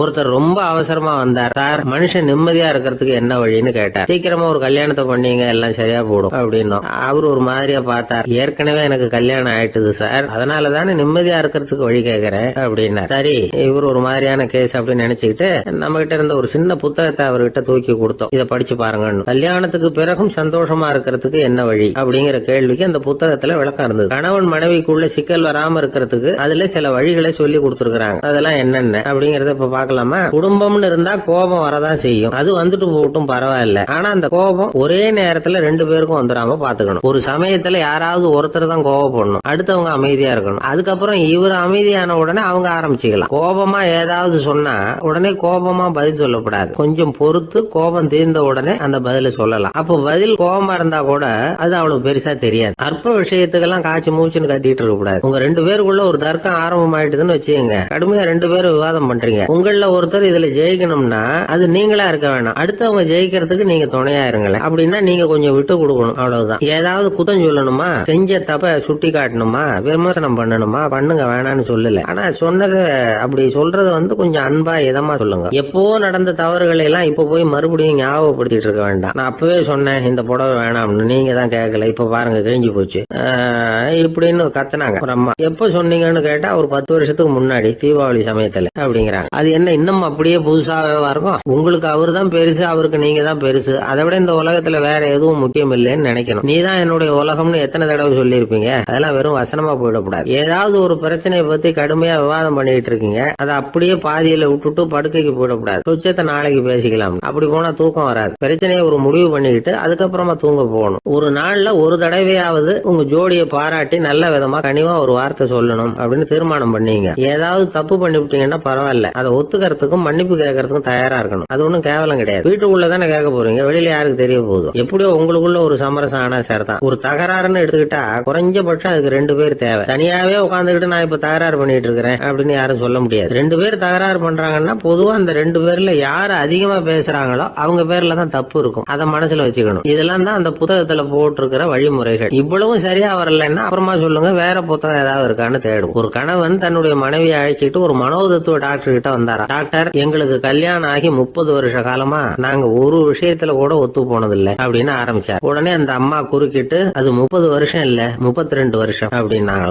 ஒருத்தர் ரொம்ப அவசரமா வந்தார். சார் மனுஷன் நிம்மதியா இருக்கிறதுக்கு என்ன வழின்னு கேட்டார். சீக்கிரமா ஒரு கல்யாணத்தை பண்ணீங்க எல்லாம் சரியா போடும் அப்படின்னும். அவர் ஒரு மாதிரியா பார்த்தார். ஏற்கனவே எனக்கு கல்யாணம் ஆயிட்டுது சார். அதனால தானே நிம்மதியா இருக்கிறதுக்கு வழி கேட்கறேன் அப்படின்னா சரி இவர் ஒரு மாதிரியான கேஸ் அப்படின்னு நினைச்சுக்கிட்டு நம்ம கிட்ட இருந்த ஒரு சின்ன புத்தகத்தை அவர்கிட்ட தூக்கி கொடுத்தோம். இதை படிச்சு பாருங்கன்னு. கல்யாணத்துக்கு பிறகும் சந்தோஷமா இருக்கிறதுக்கு என்ன வழி? அப்படிங்கிற கேள்விக்கு அந்த புத்தகத்துல விளக்கம் இருந்தது. கணவன் மனைவிக்குள்ள சிக்கல் வராம இருக்கிறதுக்கு அதுல சில வழிகளை சொல்லி கொடுத்துருக்காங்க அதெல்லாம் என்னென்ன? அப்படிங்கறத இப்ப பார்க்கலாமா? குடும்பம்னு இருந்தா கோபம் வரதான் செய்யும். அது வந்துட்டு போட்டும் பரவாயில்ல. ஆனா அந்த கோபம் ஒரே நேரத்துல ரெண்டு பேருக்கும் வந்துடாம பாத்துக்கணும். ஒரு சமயத்துல யாராவது ஒருத்தர் தான் கோபப்படணும் அடுத்தவங்க அமைதியா இருக்கணும். அதுக்கப்புறம் இவர் அமைதியான உடனே அவங்க ஆரம்பிச்சுக்கலாம். கோபமா ஏதாவது சொன்னா உடனே கோபமா பதில் சொல்லக்கூடாது கொஞ்சம் பொறுத்து கோபம் தீர்ந்த உடனே அந்த பதில சொல்லலாம். அப்போ பதில் கோபமா இருந்தா கூட அது அவ்வளவு பெருசா தெரியாது. அற்ப விஷயத்துக்கெல்லாம் காய்ச்சி மூச்சுன்னு கத்திட்டு இருக்க கூடாது. உங்க ரெண்டு பேருக்குள்ள ஒரு தர்க்கம் ஆரம்பம் ஆயிட்டுதுன்னு வச்சுக்கோங்க. கடுமையா ரெண்டு பேரும் விவாதம் பண்றீங்க. உங்கள ஒருத்தர் இதுல ஜெயிக்கணும்னா அது நீங்களா இருக்க வேணாம். அடுத்தவங்க ஜெயிக்கிறதுக்கு நீங்க துணையா இருங்களேன் அப்படின்னா நீங்க கொஞ்சம் விட்டு கொடுக்கணும். அவ்வளவுதான். ஏதாவது குத்தம் சொல்லணுமா? செஞ்ச தப்ப சுட்டி காட்டணுமா? விமர்சனம் பண்ணணுமா? பண்ணுங்க வேணாம்னு சொல்லல. ஆனா சொன்னதை அப்படி சொல்றத வந்து கொஞ்சம் அன்பா இதமா சொல்லுங்க. எப்போ நடந்த தவறுகளை எல்லாம் இப்ப போய் மறுபடியும் ஞாபகப்படுத்திட்டு இருக்க வேண்டாம். நான் அப்பவே சொன்னேன் இந்த புடவை வேணாம்னு. நீங்க தான் கேட்கல. இப்ப பாருங்க கிழிஞ்சு போச்சு. இப்படின்னு கத்துனாங்க. ஒரு அம்மா எப்ப சொன்னீங்கன்னு கேட்டா ஒரு பத்து வருஷத்துக்கு முன்னாடி தீபாவளி சமயத்துல அப்படிங்கிறாங்க. அது என்ன இன்னும் அப்படியே புதுசாகவே இருக்கும்? உங்களுக்கு அவர் தான் பெருசு அவருக்கு நீங்க தான் பெருசு. அதை விட இந்த உலகத்துல வேற எதுவும் முக்கியம் இல்லைன்னு நினைக்கணும். நீ தான் என்னுடைய உலகம்னு எத்தனை தடவை சொல்லியிருப்பீங்க? அதெல்லாம் வெறும் வசனமா போயிடக்கூடாது. ஏதாவது ஒரு பிரச்சனையை பத்தி கடுமையா விவாதம் பண்ணிட்டு இருக்கீங்க. அதை அப்படியே பாதியில விட்டுட்டு படுக்கைக்கு போயிடக்கூடாது. உச்சத்தை நாளைக்கு பேசிக்கலாம். அப்படி போனா தூக்கம் வராது. பிரச்சனையை ஒரு முடிவு பண்ணிக்கிட்டு அதுக்கப்புறமா தூங்க போகணும். ஒரு நாள்ல ஒரு தடவையாவது உங்க ஜோடியை பாராட்டி நல்ல விதமா கனிவா ஒரு வார்த்தை சொல்லணும் அப்படின்னு தீர்மானம் பண்ணீங்க. ஏதாவது தப்பு பண்ணிவிட்டீங்கன்னா பரவாயில்ல. அதை ஒத்துக்கிறதுக்கும் மன்னிப்பு கேட்கறதுக்கும் தயாரா இருக்கணும். அது ஒண்ணும் கேவலம் கிடையாது. வீட்டுக்குள்ள தானே கேட்க போறீங்க? வெளியில யாருக்கு தெரிய போகுது? எப்படியோ உங்களுக்குள்ள ஒரு சமரசம் ஆனா சேர்தான் ஒரு தகராறுன்னு எடுத்துக்கிட்டா குறைஞ்சபட்சம் அதுக்கு ரெண்டு பேர் தேவை. தனியாவே உட்காந்துக்கிட்டு நான் இப்ப தகராறு பண்ணிட்டு இருக்கிறேன் அப்படின்னு யாரும் சொல்ல முடியாது. ரெண்டு பேர் தகராறு பண்றாங்கன்னா பொதுவா அந்த ரெண்டு பேர்ல யாரு அதிகமா பேசுறாங்களோ அவங்க பேர்ல தான் தப்பு இருக்கும். அதை மனசுல வச்சுக்கணும். இதெல்லாம் தான் அந்த புத்தகத்துல போட்டிருக்கிற வழிமுறைகள். இவ்வளவும் சரியா வரலன்னா அப்புறமா சொல்லுங்க வேற புத்தகம் ஏதாவது இருக்கான்னு தேடும். ஒரு கணவன் தன்னுடைய மனைவியை அழைச்சிட்டு ஒரு மனோதத்துவ டாக்டர் கிட்ட வந்தாரா? டாக்டர் எங்களுக்கு கல்யாணம் ஆகி முப்பது வருஷ காலமா நாங்க ஒரு விஷயத்துல கூட ஒத்து போனதில்லை அப்படின்னு ஆரம்பிச்சார். உடனே அந்த அம்மா குறுக்கிட்டு அது முப்பது வருஷம் இல்ல முப்பத்தி ரெண்டு வருஷம் அப்படின்னாங்களாம்.